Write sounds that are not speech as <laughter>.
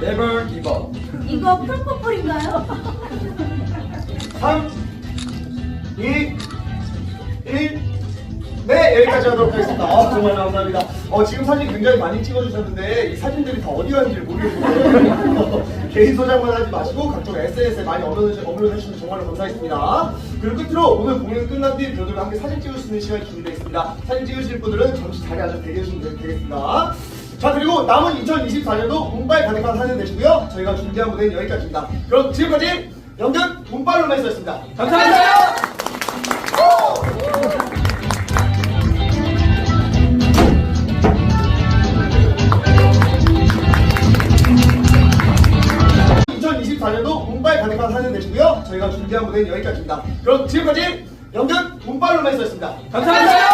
Never give up. 이거 풀포폴인가요? 3, 2, 1. 네, 여기까지 하도록 하겠습니다. 아, 정말 감사합니다. 어, 지금 사진 굉장히 많이 찍어주셨는데, 이 사진들이 다 어디 갔는지 모르겠는데, <laughs> 개인 소장만 하지 마시고, 각종 SNS에 많이 업로드, 업로드 해주시면 정말로 감사하겠습니다. 그리고 끝으로 오늘 공연 끝난 뒤 배우들과 함께 사진 찍을 수 있는 시간이 준비되어 있습니다. 사진 찍으실 분들은 잠시 자리 앉아 대기해주시면 되겠습니다. 자, 그리고 남은 2024년도 운빨 가득한 한해 되시고요. 저희가 준비한 무대는 여기까지입니다. 그럼 지금까지 연극 운빨로만 있었습니다. 감사합니다. 이 2024년도 운빨 가득한 한해 되시고요. 저희가 준비한 무대는 여기까지입니다. 그럼 지금까지 연극 운빨로만 있었습니다. 감사합니다.